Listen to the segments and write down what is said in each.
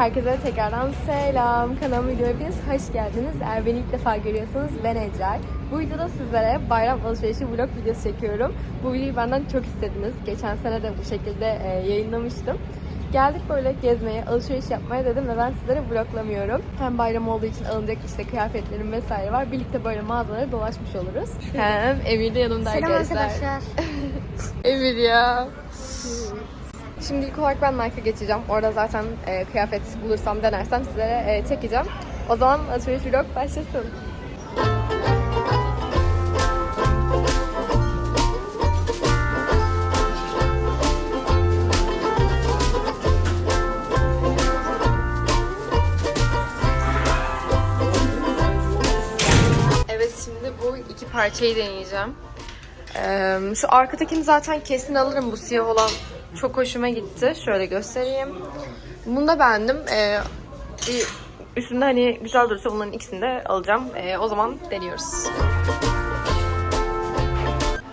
Herkese tekrardan selam. Kanalıma videoya hepiniz hoş geldiniz. Eğer beni ilk defa görüyorsanız ben Ecel. Bu videoda sizlere bayram alışverişi vlog videosu çekiyorum. Bu videoyu benden çok istediniz. Geçen sene de bu şekilde e, yayınlamıştım. Geldik böyle gezmeye, alışveriş yapmaya dedim ve ben sizlere vloglamıyorum. Hem bayram olduğu için alınacak işte kıyafetlerim vesaire var. Birlikte böyle mağazalara dolaşmış oluruz. Hem Emir de yanımda Selam arkadaşlar. arkadaşlar. Emir ya. Şimdi ilk olarak ben Nike'a geçeceğim. Orada zaten e, kıyafet bulursam denersem sizlere e, çekeceğim. O zaman alışveriş vlog başlasın. Evet şimdi bu iki parçayı deneyeceğim. Ee, şu arkadakini zaten kesin alırım bu siyah olan. Çok hoşuma gitti. Şöyle göstereyim. Bunu da beğendim. Ee, üstünde hani güzel durursa bunların ikisini de alacağım. Ee, o zaman deniyoruz.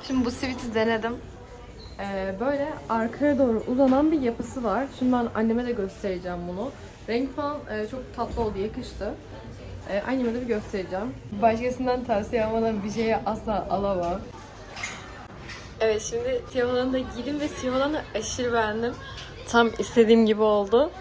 Şimdi bu siviti denedim. Ee, böyle arkaya doğru uzanan bir yapısı var. Şimdi ben anneme de göstereceğim bunu. Renk falan e, çok tatlı oldu, yakıştı. Ee, anneme de bir göstereceğim. Başkasından tavsiye almadan bir şeye asla alamam. Evet şimdi siyah olanı da giydim ve siyah aşırı beğendim. Tam istediğim gibi oldu.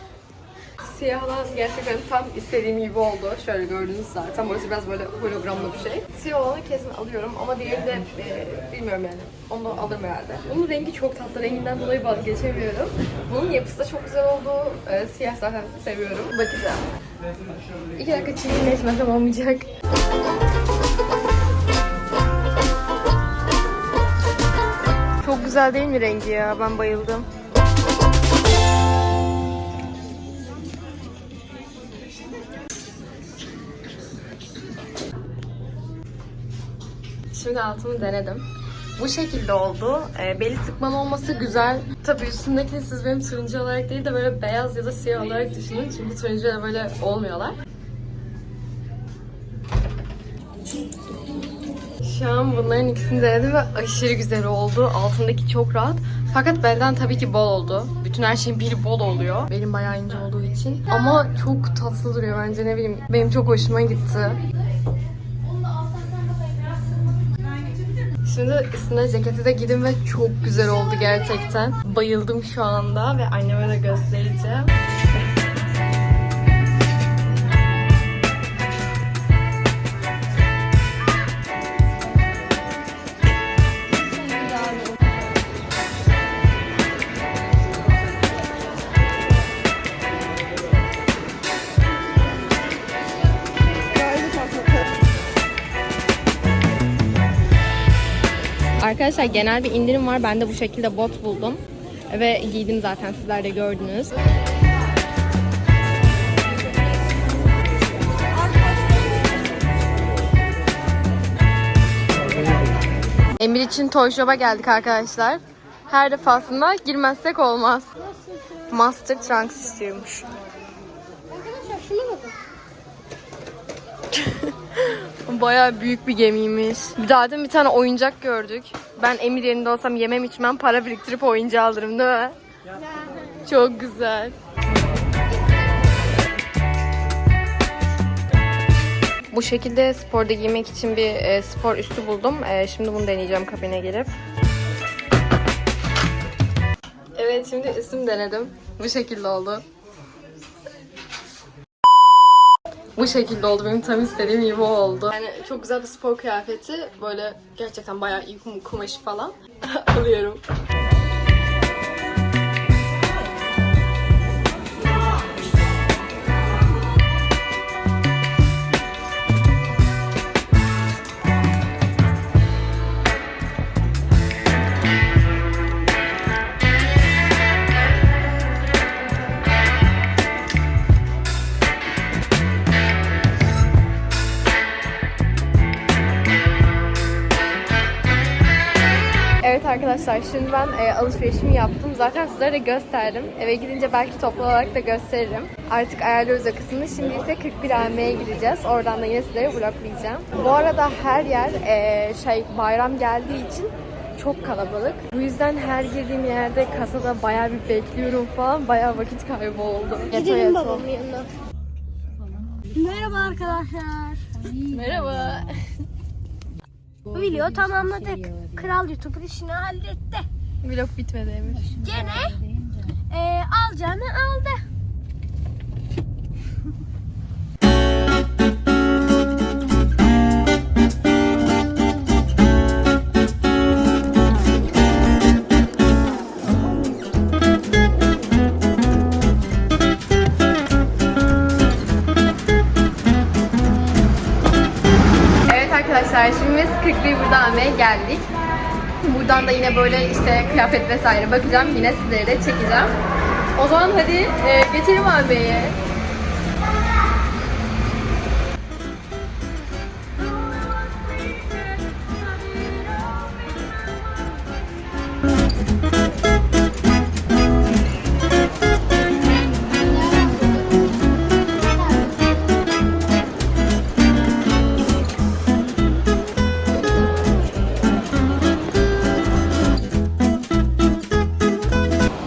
Siyah olan gerçekten tam istediğim gibi oldu. Şöyle gördünüz zaten. Burası biraz böyle hologramlı bir şey. Siyah olanı kesin alıyorum ama diğerini de e, bilmiyorum yani. Onu alırım herhalde. Bunun rengi çok tatlı. Renginden dolayı vazgeçemiyorum. Bunun yapısı da çok güzel oldu. E, siyah zaten seviyorum. Bakacağım. İki dakika çirkinleşmesem olmayacak. Güzel değil mi rengi ya? Ben bayıldım. Şimdi altımı denedim. Bu şekilde oldu. Ee, beli sıkman olması güzel. Tabii üstündekini siz benim turuncu olarak değil de böyle beyaz ya da siyah olarak düşünün. Çünkü turuncu böyle olmuyorlar. Şu bunların ikisini denedim ve aşırı güzel oldu. Altındaki çok rahat. Fakat benden tabii ki bol oldu. Bütün her şeyin biri bol oluyor. Benim bayağı ince olduğu için. Ama çok tatlı duruyor bence ne bileyim. Benim çok hoşuma gitti. Şimdi üstüne ceketi de giydim ve çok güzel oldu gerçekten. Bayıldım şu anda ve anneme de göstereceğim. Arkadaşlar genel bir indirim var. Ben de bu şekilde bot buldum. Ve giydim zaten sizler de gördünüz. Emir için Toy Shop'a geldik arkadaşlar. Her defasında girmezsek olmaz. Master Trunks istiyormuş. Arkadaşlar şuna bakın. Bayağı büyük bir gemiymiş. Bir daha dün bir tane oyuncak gördük. Ben Emir yerinde olsam yemem içmem para biriktirip oyuncağı alırım değil mi? Çok güzel. Bu şekilde sporda giymek için bir e, spor üstü buldum. E, şimdi bunu deneyeceğim kabine gelip. Evet şimdi üstümü denedim. Bu şekilde oldu. Bu şekilde oldu. Benim tam istediğim gibi oldu. Yani çok güzel bir spor kıyafeti. Böyle gerçekten bayağı iyi kum- kumaşı falan. Alıyorum. Arkadaşlar şimdi ben e, alışverişimi yaptım. Zaten sizlere de gösterdim. Eve gidince belki toplu olarak da gösteririm. Artık ayarlıyoruz o kısmını. Şimdi ise 41 AM'ye gideceğiz. Oradan da yine sizlere vloglayacağım. Bu arada her yer e, şey bayram geldiği için çok kalabalık. Bu yüzden her girdiğim yerde kasada bayağı bir bekliyorum falan. Bayağı vakit kaybı oldu. Gidelim babamın yanına. Merhaba arkadaşlar. Merhaba. Bu video tamamladık. Kral YouTuber işini halletti. Vlog bitmedi Emir. Gene e, alacağını aldı. Yine böyle işte kıyafet vesaire bakacağım. Yine sizlere de çekeceğim. O zaman hadi e, geçelim almaya.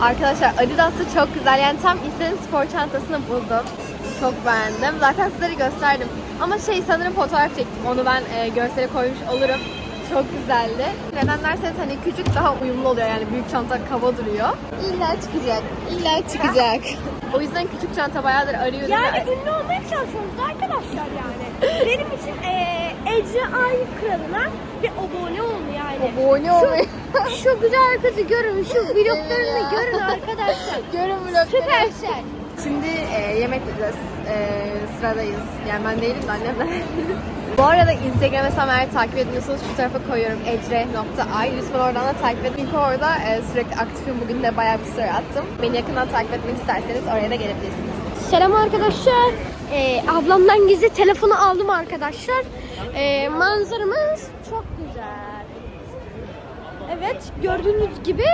Arkadaşlar Adidas'ı çok güzel. Yani tam istediğim spor çantasını buldum. Çok beğendim. Zaten sizlere gösterdim. Ama şey sanırım fotoğraf çektim. Onu ben e, göstere koymuş olurum. Çok güzeldi. Neden derseniz hani küçük daha uyumlu oluyor. Yani büyük çanta kaba duruyor. İlla çıkacak. İlla çıkacak. o yüzden küçük çanta bayağıdır arıyorum. Yani ve- ünlü olmaya çalışıyoruz arkadaşlar yani. Benim için e, Ece Ay Kralı'na bir abone yani. Abone olmayı. Şu güzel kızı görün, şu vloglarını görün arkadaşlar. Görün vlogları. Süper şey. Şimdi e, yemek yiyeceğiz. E, sıradayız. Yani ben değilim de annemler. Bu arada Instagram hesabımı eğer takip etmiyorsanız şu tarafa koyuyorum ecre.ay. Lütfen oradan da takip edin. Çünkü orada e, sürekli aktifim. Bugün de bayağı bir story attım. Beni yakından takip etmek isterseniz oraya da gelebilirsiniz. Selam arkadaşlar. Ee, ablamdan gizli telefonu aldım arkadaşlar. Ee, manzaramız çok güzel. Evet gördüğünüz gibi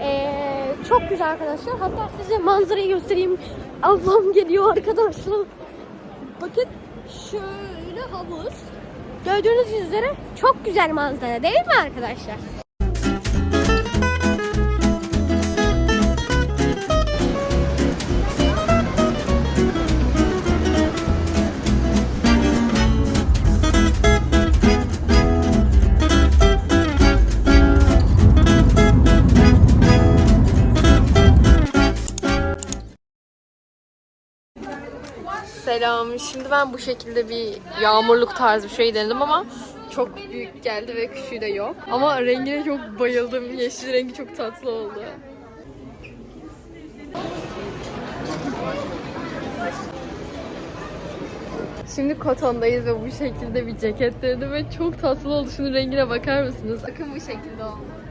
ee, çok güzel arkadaşlar. Hatta size manzarayı göstereyim. Ablam geliyor arkadaşlar. Bakın şöyle havuz. Gördüğünüz üzere çok güzel manzara değil mi arkadaşlar? Selam. Şimdi ben bu şekilde bir yağmurluk tarzı bir şey denedim ama çok büyük geldi ve küçüğü de yok. Ama rengine çok bayıldım. Yeşil rengi çok tatlı oldu. Şimdi Koton'dayız ve bu şekilde bir ceket denedim ve çok tatlı oldu. Şunun rengine bakar mısınız? Bakın bu şekilde oldu.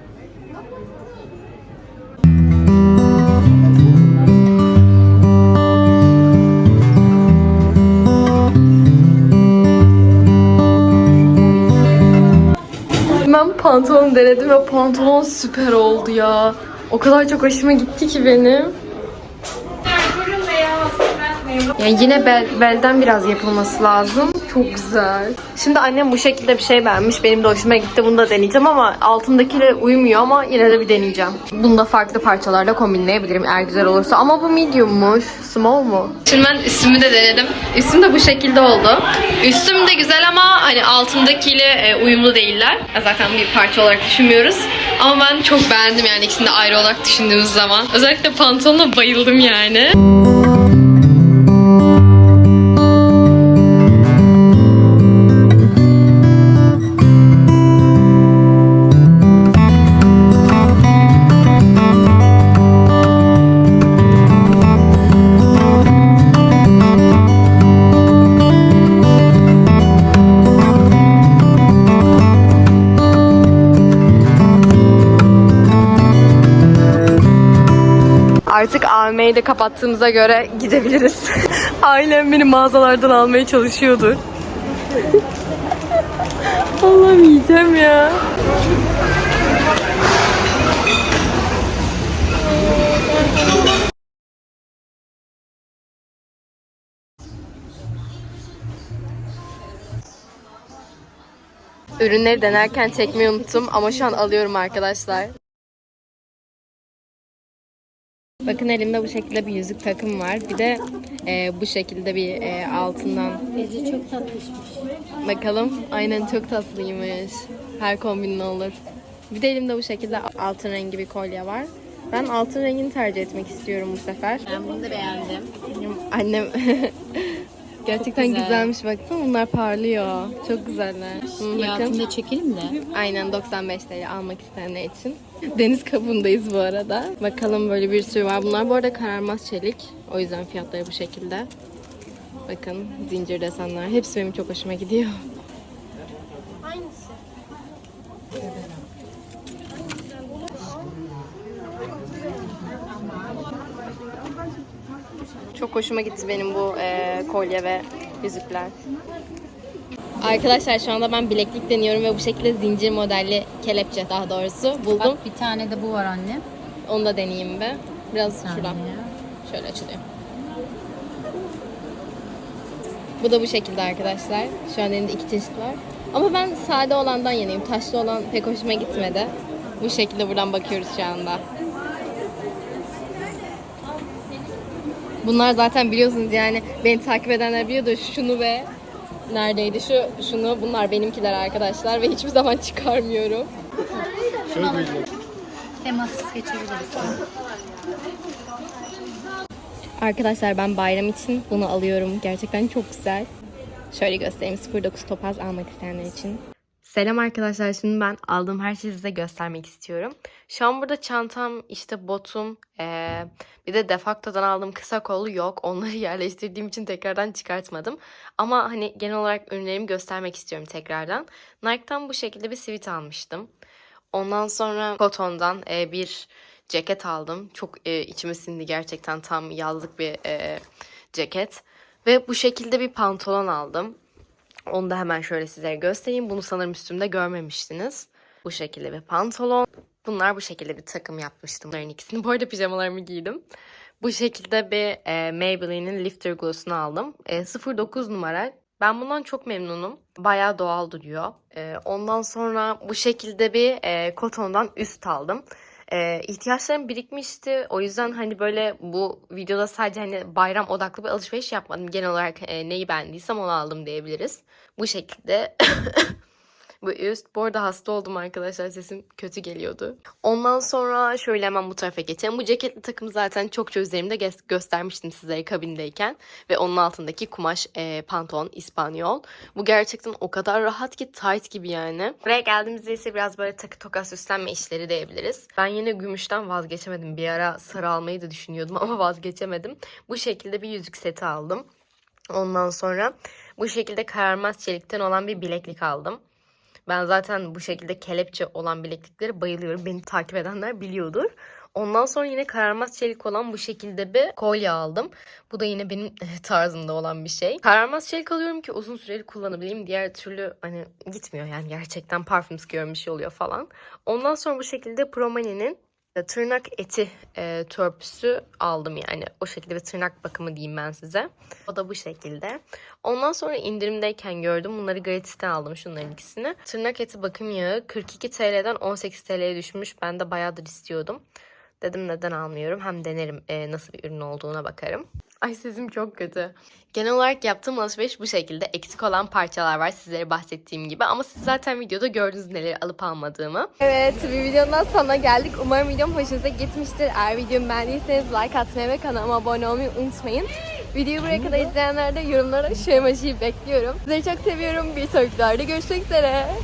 Pantolon denedim ve pantolon süper oldu ya. O kadar çok hoşuma gitti ki benim. Yani yine bel, belden biraz yapılması lazım. Çok güzel. Şimdi annem bu şekilde bir şey beğenmiş. Benim de hoşuma gitti. Bunu da deneyeceğim ama altındakiyle uymuyor ama yine de bir deneyeceğim. Bunu da farklı parçalarla kombinleyebilirim eğer güzel olursa. Ama bu mediummuş. Small mu? Şimdi ben üstümü de denedim. Üstüm de bu şekilde oldu. Üstüm de güzel ama hani altındakiyle e, uyumlu değiller. Zaten bir parça olarak düşünmüyoruz. Ama ben çok beğendim yani ikisini de ayrı olarak düşündüğümüz zaman. Özellikle pantolona bayıldım yani. AVM'yi de kapattığımıza göre gidebiliriz. Ailem beni mağazalardan almaya çalışıyordur. Allah'ım yiyeceğim ya. Ürünleri denerken çekmeyi unuttum ama şu an alıyorum arkadaşlar. Bakın elimde bu şekilde bir yüzük takım var. Bir de e, bu şekilde bir e, altından. Bezi çok tatlışmış. Bakalım. Aynen çok tatlıymış. Her kombinle olur. Bir de elimde bu şekilde altın rengi bir kolye var. Ben altın rengini tercih etmek istiyorum bu sefer. Ben bunu da beğendim. Annem gerçekten güzel. güzelmiş baksana bunlar parlıyor. Çok güzeller. Hı, bakın. çekelim de. Aynen 95 TL almak isteyenler için. Deniz kabuğundayız bu arada. Bakalım böyle bir sürü var. Bunlar bu arada kararmaz çelik. O yüzden fiyatları bu şekilde. Bakın zincir desenler. Hepsi benim çok hoşuma gidiyor. Çok hoşuma gitti benim bu e, kolye ve yüzükler. Arkadaşlar şu anda ben bileklik deniyorum ve bu şekilde zincir modelli kelepçe daha doğrusu buldum. Bak bir tane de bu var anne. Onu da deneyeyim bir. Biraz şuradan. Şöyle açılıyor. Bu da bu şekilde arkadaşlar. Şu an elimde iki çeşit var. Ama ben sade olandan yanayım. Taşlı olan pek hoşuma gitmedi. Bu şekilde buradan bakıyoruz şu anda. Bunlar zaten biliyorsunuz yani beni takip edenler biliyordu şunu ve neredeydi şu şunu bunlar benimkiler arkadaşlar ve hiçbir zaman çıkarmıyorum. Temassız geçebiliriz. Arkadaşlar ben bayram için bunu alıyorum. Gerçekten çok güzel. Şöyle göstereyim 09 topaz almak isteyenler için. Selam arkadaşlar. Şimdi ben aldığım her şeyi size göstermek istiyorum. Şu an burada çantam, işte botum, eee, bir de Defacto'dan aldığım kısa kollu yok. Onları yerleştirdiğim için tekrardan çıkartmadım. Ama hani genel olarak ürünlerimi göstermek istiyorum tekrardan. Nike'dan bu şekilde bir sivit almıştım. Ondan sonra Koton'dan e, bir ceket aldım. Çok e, içime sindi gerçekten tam yazlık bir e, ceket. Ve bu şekilde bir pantolon aldım. Onu da hemen şöyle size göstereyim. Bunu sanırım üstümde görmemiştiniz. Bu şekilde bir pantolon. Bunlar bu şekilde bir takım yapmıştım. Bunların ikisini. Bu arada pijamalarımı giydim. Bu şekilde bir e, Maybelline'in Lifter Gloss'unu aldım. E, 09 numara. Ben bundan çok memnunum. Bayağı doğal duruyor. E, ondan sonra bu şekilde bir e, kotondan üst aldım. E, ihtiyaçlarım birikmişti. O yüzden hani böyle bu videoda sadece hani bayram odaklı bir alışveriş yapmadım. Genel olarak e, neyi beğendiysem onu aldım diyebiliriz. Bu şekilde bu üst. Bu arada hasta oldum arkadaşlar. Sesim kötü geliyordu. Ondan sonra şöyle hemen bu tarafa geçelim. Bu ceketli takım zaten çokça üzerimde gö- göstermiştim sizlere kabindeyken. Ve onun altındaki kumaş e, pantolon İspanyol. Bu gerçekten o kadar rahat ki tight gibi yani. Buraya geldiğimizde ise biraz böyle takı toka süslenme işleri diyebiliriz. Ben yine gümüşten vazgeçemedim. Bir ara sarı almayı da düşünüyordum ama vazgeçemedim. Bu şekilde bir yüzük seti aldım. Ondan sonra bu şekilde kararmaz çelikten olan bir bileklik aldım. Ben zaten bu şekilde kelepçe olan bilekliklere bayılıyorum. Beni takip edenler biliyordur. Ondan sonra yine kararmaz çelik olan bu şekilde bir kolye aldım. Bu da yine benim tarzımda olan bir şey. Kararmaz çelik alıyorum ki uzun süreli kullanabileyim. Diğer türlü hani gitmiyor yani gerçekten parfüm sıkıyorum bir şey oluyor falan. Ondan sonra bu şekilde Promani'nin tırnak eti e, törpüsü aldım yani. O şekilde bir tırnak bakımı diyeyim ben size. O da bu şekilde. Ondan sonra indirimdeyken gördüm. Bunları gratis'ten aldım şunların ikisini. Tırnak eti bakım yağı 42 TL'den 18 TL'ye düşmüş. Ben de bayağıdır istiyordum. Dedim neden almıyorum. Hem denerim e, nasıl bir ürün olduğuna bakarım. Ay sesim çok kötü. Genel olarak yaptığım alışveriş bu şekilde. Eksik olan parçalar var sizlere bahsettiğim gibi. Ama siz zaten videoda gördünüz neleri alıp almadığımı. Evet bir videonun sonuna geldik. Umarım videom hoşunuza gitmiştir. Eğer videomu beğendiyseniz like atmayı ve kanalıma abone olmayı unutmayın. Videoyu buraya kadar izleyenler de yorumlara şu emojiyi bekliyorum. Sizleri çok seviyorum. Bir sonraki videoda görüşmek üzere.